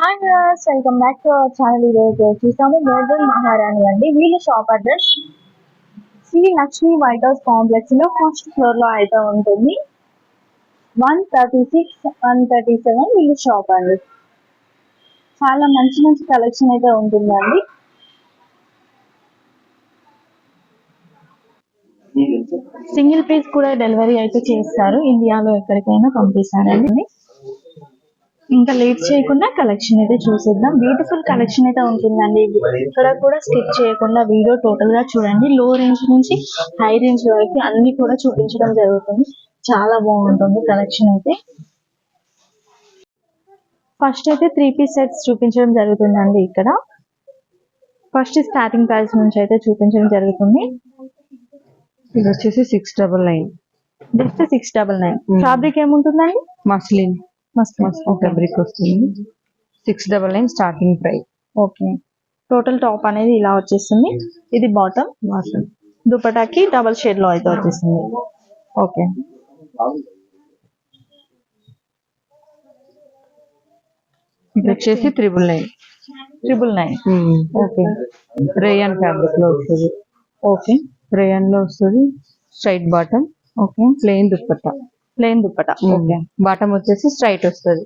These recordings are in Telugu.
Hi viewers welcome back to our channel ఈరోజు చూసాము మోడర్న్ మహారాణి అండి వీళ్ళ shop address Shri Lakshmi white house కాంప్లెక్స్లో ఫస్ట్ ఫ్లోర్లో అయితే ఉంటుంది one thirty six one thirty seven వీళ్ళ షాప్ అండి. చాలా మంచి మంచి కలెక్షన్ అయితే ఉంటుందండి. సింగిల్ పీస్ కూడా డెలివరీ అయితే చేస్తారు. ఇండియాలో ఎక్కడికైనా పంపిస్తారండి. ఇంకా లేట్ చేయకుండా కలెక్షన్ అయితే చూసేద్దాం. బ్యూటిఫుల్ కలెక్షన్ అయితే ఉంటుందండి. ఇక్కడ కూడా స్కిప్ చేయకుండా వీడియో టోటల్గా చూడండి. లో రేంజ్ నుంచి హై రేంజ్ వరకు అన్ని కూడా చూపించడం జరుగుతుంది. చాలా బాగుంటుంది కలెక్షన్ అయితే. ఫస్ట్ అయితే త్రీ పీస్ సెట్స్ చూపించడం జరుగుతుందండి ఇక్కడ. ఫస్ట్ స్టార్టింగ్ ప్రైస్ నుంచి అయితే చూపించడం జరుగుతుంది. ఇది వచ్చేసి six double nine just six double nine. Fabric ఏముంటుందండి? మస్లిన్ మస్త్ మస్లిన్ ఫ్యాబ్రిక్ వస్తుంది six double nine starting price okay total top అనేది ఇలా వచ్చేస్తుంది. ఇది బాటమ్ దుపటాకి డబల్ షేడ్లో అయితే వచ్చేస్తుంది. ఓకే ఇది వచ్చేసి triple nine triple nine okay rayon ఫ్యాబ్రిక్లో వస్తుంది. ఓకే రేయన్లో వస్తుంది. Straight bottom okay plain dupatta plain dupatta okay bottom వచ్చేసి స్ట్రైట్ వస్తుంది.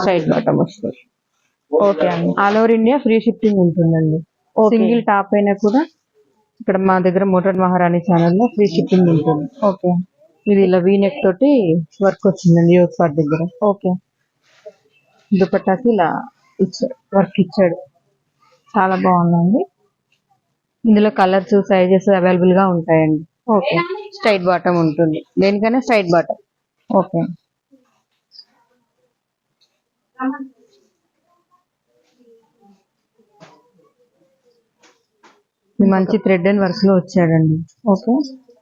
స్ట్రైట్ బాటమ్ వస్తుంది. ఓకే అండి. All over India free shipping ఉంటుందండి. సింగిల్ టాప్ అయినా కూడా ఇక్కడ మా దగ్గర మోటార్ మహారాణి ఛానల్లో ఫ్రీ షిప్పింగ్ ఉంటుంది. ఓకే ఇది ఇలా వీనెక్ తోటి వర్క్ వచ్చిందండి యోగ్ పార్ట్ దగ్గర. ఓకే దుపట్టాకి ఇలా ఇచ్చాడు వర్క్ ఇచ్చాడు. చాలా బాగుందండి. ఇందులో కలర్స్ సైజెస్ అవైలబుల్గా ఉంటాయండి. ఓకే స్ట్రైట్ బాటమ్ ఉంటుంది. దేనికైనా స్ట్రైట్ బాటమ్. ఓకే. మంచి థ్రెడ్ అండ్ వర్క్లో వచ్చాడండి. Okay.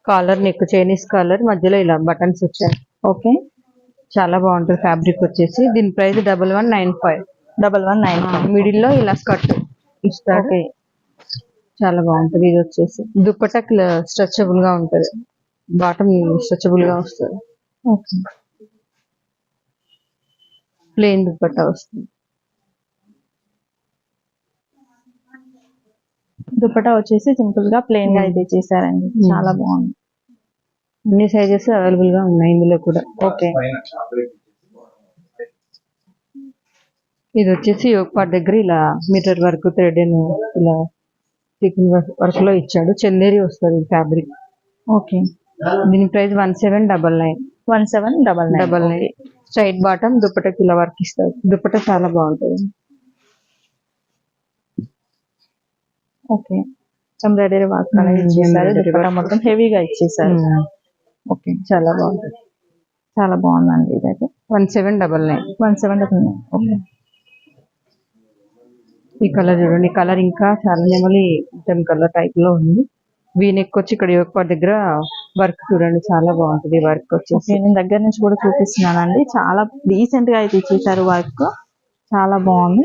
Collar neck Chinese collar మధ్యలో ఇలా బటన్స్ వచ్చాయి. ఓకే. చాలా బాగుంటుంది ఫ్యాబ్రిక్ వచ్చేసి. దీని price double one nine five. Double one nine మిడిల్లో ఇలా స్కర్ట్ ఇస్తాడు. ఓకే. చాలా బాగుంటుంది ఇది వచ్చేసి. దుప్పటకి స్ట్రెచబుల్గా ఉంటది. బాటమ్ స్ట్రెచబుల్గా వస్తుంది. ఓకే. ప్లెయిన్ దుప్పట్టా వస్తుంది. దుపట్టా వచ్చేసి సింపుల్గా ప్లెయిన్గా అయితే చేశారండి. చాలా బాగుంది. అన్ని సైజెస్ అవైలబుల్గా ఉన్నాయి ఇందులో కూడా. ఓకే. ఇది వచ్చేసి యోగ్ పార్ట్ దగ్గర ఇలా మీటర్ వర్క్ థ్రెడ్ ఇలా వర్క్లో ఇచ్చాడు. చందేరి వస్తుంది ఫ్యాబ్రిక్. ఓకే. దీని price one seven double nine. One seven double nine. Double nine. Straight bottom దుప్పటకి ఇలా వర్క్ ఇస్తారు. దుప్పట చాలా బాగుంటుంది. ఓకే. ఎంబ్రాయిడరీ వర్క్ అనేది ఇచ్చేసారు. work. మొత్తం హెవీగా ఇచ్చేసారు. ఓకే. చాలా బాగుంటుంది చాలా బాగుందండి ఇదైతే. One seven double nine. One seven double nine. Okay. ఈ కలర్ చూడండి. కలర్ ఇంకా చాలా నెమలి కలర్ టైప్లో ఉంది. వీనెక్ వచ్చి ఇక్కడ యోగ్ పార్ట్ దగ్గర వర్క్ చూడండి చాలా బాగుంటుంది వర్క్ వచ్చేసి. నేను దగ్గర నుంచి కూడా చూపిస్తున్నానండి. చాలా డీసెంట్గా అయితే ఇచ్చేసారు వర్క్. చాలా బాగుంది.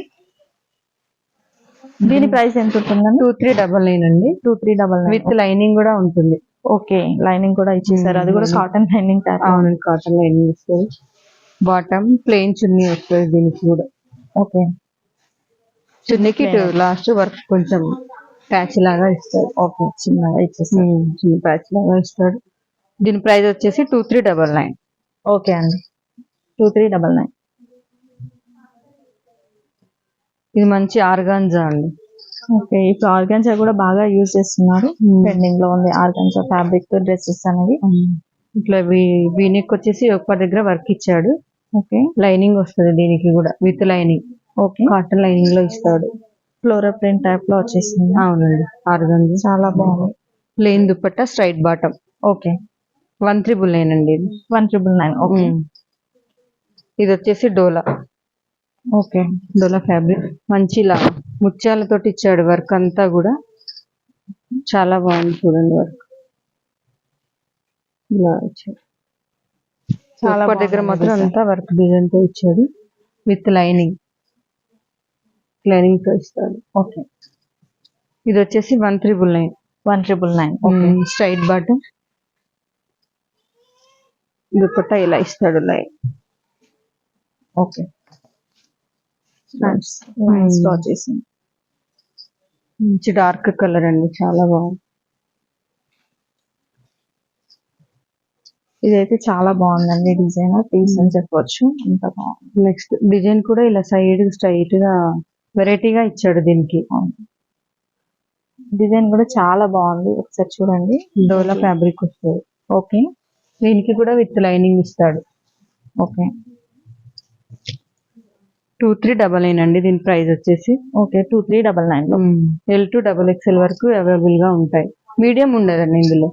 దీని ప్రైస్ ఎంత ఉంటుందండి? టూ త్రీ డబల్ నైన్ అండి. Two three double nine. With lining కూడా ఉంటుంది. ఓకే లైనింగ్ కూడా ఇచ్చేసారు. అది కూడా. కాటన్ లైనింగ్ అవునండి కాటన్ లైనింగ్ వస్తుంది బాటమ్ ప్లెయిన్ చున్నీ వస్తుంది దీనికి కూడా. ఓకి. చున్నీకి లాస్ట్ వర్క్ కొంచెం ప్యాచ్ లాగా ఇస్తాడు ఓకే చిన్నగా చిన్న ప్యాచ్ లాగా ఇస్తాడు దీని ప్రైస్ వచ్చేసి two three double nine. Okay అండి. Two three double nine. ఇది మంచి ఆర్గాన్జా అండి. ఓకే ఇప్పుడు ఆర్గాన్జా కూడా బాగా యూజ్ చేస్తున్నారు. ట్రెండింగ్లో ఉంది ఆర్గాన్జా ఫ్యాబ్రిక్ డ్రెస్సెస్ అనేది ఇట్లా వీనెక్ వచ్చేసి ఒక దగ్గర వర్క్ ఇచ్చాడు. ఓకే. లైనింగ్ వస్తుంది దీనికి కూడా విత్ లైనింగ్ ఓకే. కాటన్ లైనింగ్లో ఇస్తాడు. ఫ్లోరల్ ప్రింట్ టైప్లో వచ్చేసింది. అవునండి ఆర్గాన్జా చాలా బాగుంది. Plain dupatta straight bottom. Okay. One triple nine అండి ఇది. One triple nine okay. ఇది వచ్చేసి డోలా. ఓకే. డోలా ఫ్యాబ్రిక్. మంచి ఇలా ముత్యాలతోటి ఇచ్చాడు వర్క్ అంతా కూడా. చాలా బాగుంది చూడండి వర్క్. ఇలా ఇచ్చాడు. చాలా దగ్గర మాత్రం. అంతా వర్క్ డిజైన్తో ఇచ్చాడు. With lining. తో ఇస్తాడు. ఓకే. ఇది వచ్చేసి one triple nine. One triple nine. Straight bottom dupatta ఇలా ఇస్తాడు లైన్. ఓకే. డ్రా చేసింది మంచి డార్క్ కలర్ అండి. చాలా బాగుంది. ఇదైతే చాలా బాగుందండి డిజైన్. పీస్ అని చెప్పొచ్చు. అంత బాగుంది. నెక్స్ట్ డిజైన్ కూడా ఇలా సైడ్ స్ట్రైట్గా వెరైటీగా ఇచ్చాడు దీనికి. డిజైన్ కూడా చాలా బాగుంది. ఒకసారి చూడండి. డోలా ఫ్యాబ్రిక్ వస్తుంది. ఓకే. దీనికి కూడా విత్ లైనింగ్ ఇస్తాడు. Okay. Two three double nine అండి దీని ప్రైస్ వచ్చేసి. Okay. Two three double nine. L to double XL వరకు అవైలబుల్గా ఉంటాయి. మీడియం ఉండదండి ఇందులో?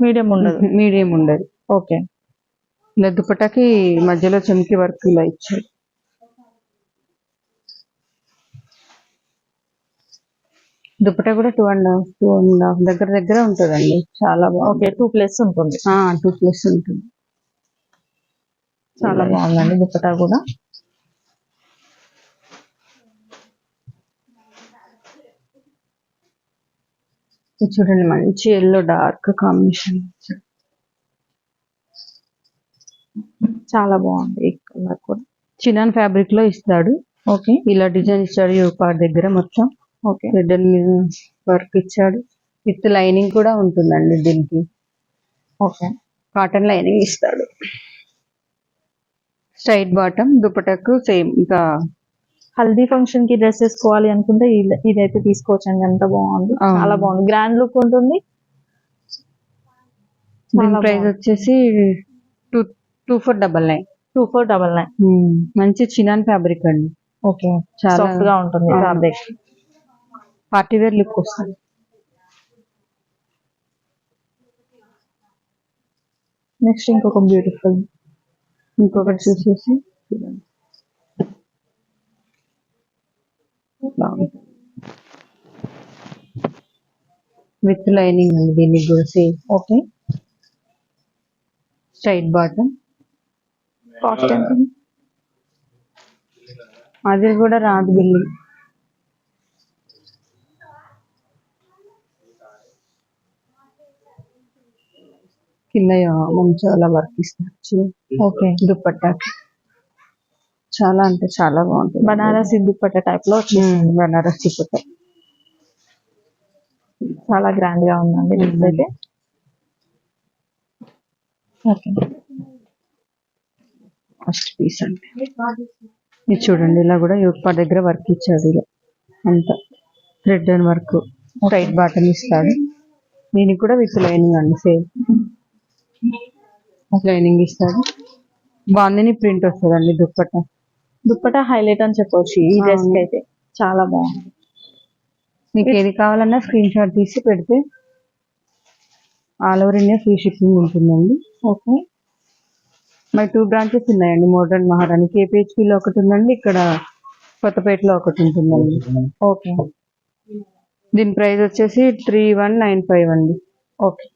మీడియం ఉండదు. మీడియం ఉండదు. ఓకే. ఇలా దుపటాకి మధ్యలో చెంకి వర్క్ ఇలా ఇచ్చాడు దుపటా కూడా two and half two and half దగ్గర దగ్గర ఉంటుందండి. చాలా ఓకే టూ ప్లేస్ ఉంటుంది. టూ ప్లస్ ఉంటుంది. చాలా బాగుందండి దుపట్టా కూడా. చూడండి మంచి ఎల్లో డార్క్ కాంబినేషన్ చాలా బాగుంది ఈ కలర్ కూడా. చినాన్ ఫ్యాబ్రిక్లో ఇస్తాడు. ఓకే. ఇలా డిజైన్ ఈ పార్ట్ దగ్గర మొత్తం. మీద వర్క్ ఇచ్చాడు. విత్ లైనింగ్ కూడా ఉంటుందండి దీనికి. ఓకే. కాటన్ లైనింగ్ ఇస్తాడు. స్ట్రైట్ బాటమ్ దుపటకు సేమ్ ఇంకా హల్దీ ఫంక్షన్కి డ్రెస్ వేసుకోవాలి అనుకుంటే ఇది- ఇదైతే తీసుకోవచ్చండి. ఎంత బాగుంది. చాలా బాగుంది. గ్రాండ్ లుక్ ఉంటుంది. దీని ప్రైస్. వచ్చేసి two two four double nine. Two four double nine. మంచి చినాన్ ఫ్యాబ్రిక్ అండి. ఓకే. చాలా- గా ఉంటుంది. ఫ్యాబ్రిక్. పార్టీ వేర్ లుక్ వస్తుంది. నెక్స్ట్ ఇంకొక బ్యూటిఫుల్ ఇంకొకటి చూసేసి చూడండి. విత్ లైనింగ్ అండి దీనికి కూడా same okay. Straight bottom. Cost ఎంత అది కూడా రాదు బిల్లి. కింద మంచి అలా వర్క్ ఇస్తారు ఓకే. దుప్పట్టాకి చాలా అంటే చాలా బాగుంటుంది. బనారసి దుప్పట్ట టైప్లో బనారస్ దుప్పట్ట. చాలా గ్రాండ్గా ఉందండి ఓకే. ఫస్ట్ పీస్ అంటే ఇది చూడండి ఇలా కూడా యోగపా దగ్గర వర్క్ ఇచ్చాడు ఇలా. అంత thread and work straight bottom ఇస్తాడు. దీనికి కూడా విత్ లైనింగ్ అండి సేమ్ లైనింగ్ ఇస్తాడు బాగుంది ప్రింట్ వస్తుందండి దుప్పట్ట దుప్పట హైలైట్ అని చెప్పొచ్చు. ఈ డ్రెస్ అయితే చాలా బాగుంది. మీకు ఏది కావాలన్నా స్క్రీన్ షాట్ తీసి పెడితే all over India free shipping ఉంటుందండి. ఓకే. మరి టూ బ్రాంచెస్ ఉన్నాయండి మోడర్న్ మహారాణి. కేపీహెచ్పిలో ఒకటి ఉందండి ఇక్కడ కొత్తపేటలో ఒకటి ఉంటుందండి. ఓకే. దీని ప్రైస్ వచ్చేసి త్రీ వన్ నైన్ ఫైవ్ అండి. ఓకే.